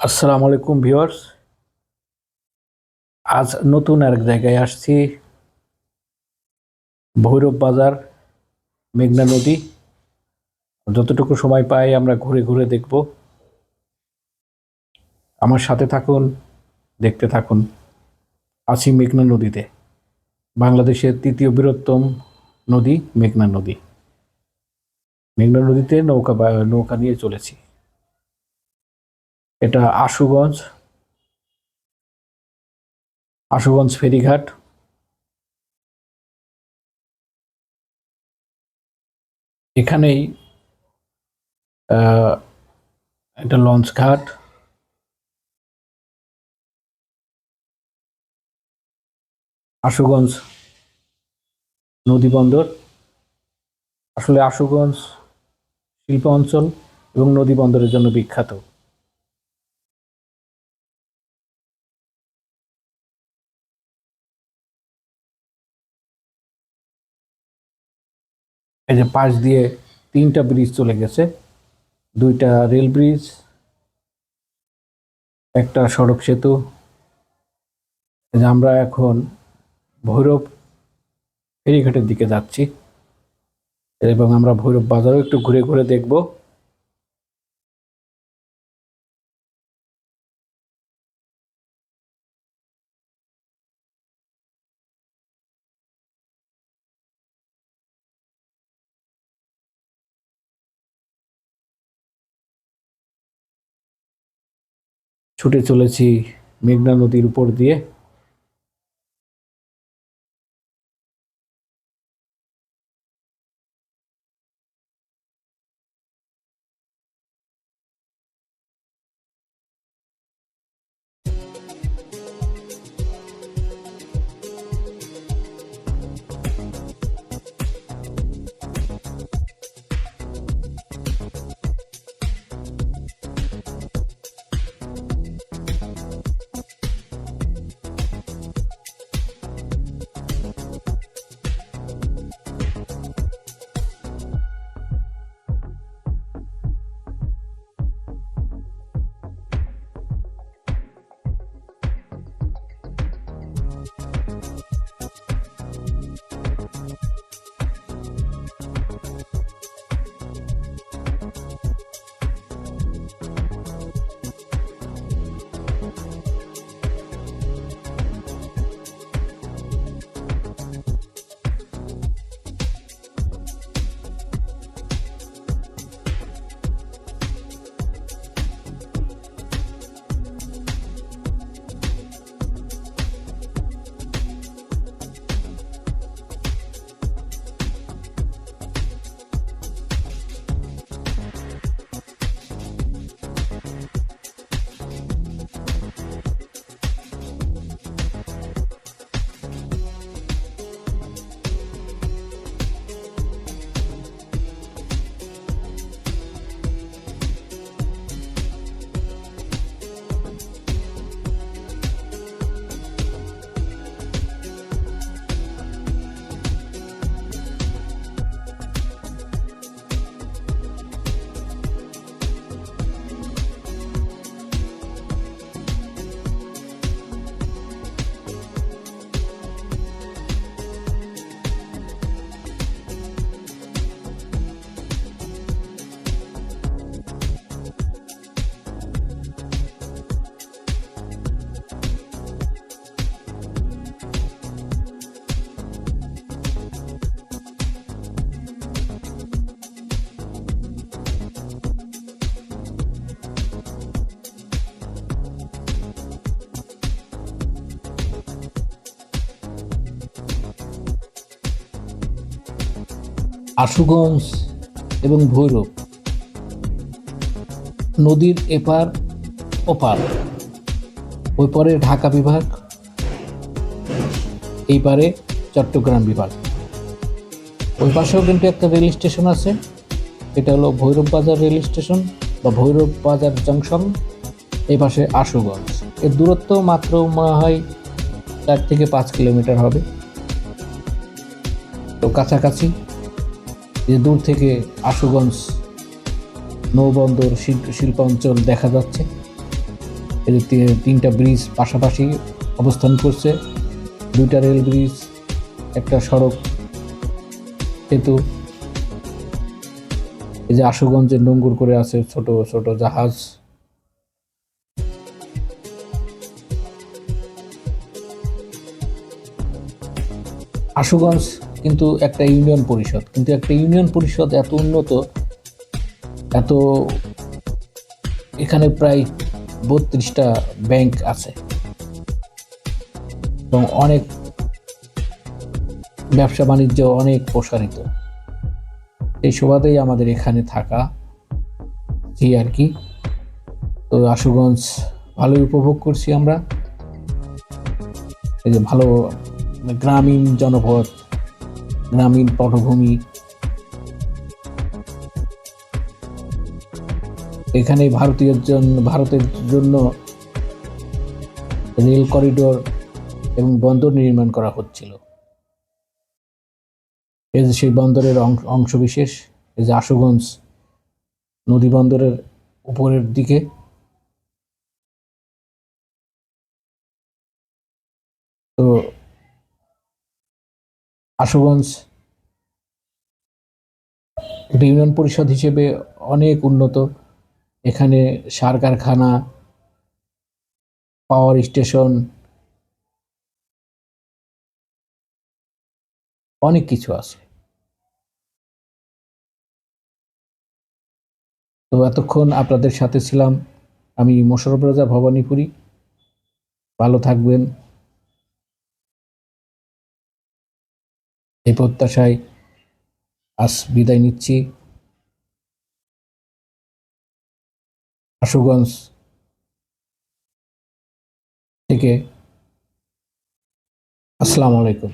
আসসালামু আলাইকুম ভিউয়ার্স। আজ নতুন আরেক জায়গায় আসছি। ভৈরব বাজার, মেঘনা নদী। যতটুকু সময় পাই আমরা ঘুরে ঘুরে দেখব। আমার সাথে থাকুন, দেখতে থাকুন। আছি মেঘনা নদীতে। বাংলাদেশের তৃতীয় বৃহত্তম নদী মেঘনা নদী। মেঘনা নদীতে নৌকা নৌকা নিয়ে চলেছি। এটা আশুগঞ্জ আশুগঞ্জ ফেরিঘাট, এখানেই এটা লঞ্চ ঘাট। আশুগঞ্জ নদী বন্দর, আসলে আশুগঞ্জ শিল্প অঞ্চল এবং নদী বন্দরের জন্য বিখ্যাত। এই যে পাশ দিয়ে তিনটা ব্রিজ চলে গেছে। দুইটা রেল ব্রিজ একটা সড়ক সেতু। আমরা এখন ভৈরব ফেরিঘাটের দিকে যাচ্ছি। এবং আমরা ভৈরব বাজারও একটু ঘুরে ঘুরে দেখব। ছুটে চলেছি মেঘনা নদীর উপর দিয়ে। আশুগঞ্জ এবং ভৈরব। নদীর এপার ওপার। ওই পারে ঢাকা বিভাগ, এই পারে চট্টগ্রাম বিভাগ। ওই পাশেও কিন্তু একটা রেল স্টেশন আছে। এটা হলো ভৈরব বাজার রেল স্টেশন বা ভৈরব বাজার জংশন। এই পাশে আশুগঞ্জ। এর দূরত্ব মাত্র মনে হয় চার থেকে পাঁচ কিলোমিটার হবে। তো কাছাকাছি যে দূর থেকে আশুগঞ্জ নৌবন্দর শিল্প শিল্পাঞ্চল দেখা যাচ্ছে। যে তিনটা ব্রিজ পাশাপাশি অবস্থান করছে। দুইটা রেল ব্রিজ, একটা সড়ক, সেতু। এই যে আশুগঞ্জে নোঙ্গুর করে আছে ছোট ছোট জাহাজ। আশুগঞ্জ কিন্তু একটা ইউনিয়ন পরিষদ। কিন্তু একটা ইউনিয়ন পরিষদ এত উন্নত, এত এখানে প্রায় বত্রিশটা ব্যাংক আছে। এবং অনেক ব্যবসা বাণিজ্য অনেক প্রসারিত। এই সুবাদেই আমাদের এখানে থাকা এই আর কি। তো আশুগঞ্জ ভালোই উপভোগ করছি আমরা। এই যে ভালো গ্রামীণ জনপদ গ্রামীণ পটভূমি। এখানে ভারতীয় জন্য ভারতের জন্য রেল করিডোর এবং বন্দর নির্মাণ করা হচ্ছিল। এই যে সেই বন্দরের অংশ- অংশবিশেষ এই যে আশুগঞ্জ নদী বন্দরের উপরের দিকে। তো আশুগঞ্জ একটা ইউনিয়ন পরিষদ হিসেবে অনেক উন্নত। এখানে সার কারখানা, পাওয়ার স্টেশন, অনেক কিছু আছে। তো এতক্ষণ আপনাদের সাথে ছিলাম আমি মোশারফ রাজা ভবানীপুরি। ভালো থাকবেন। এই প্রত্যাশায় আজ বিদায় নিচ্ছি। আশুগঞ্জ থেকে আসসালামু আলাইকুম।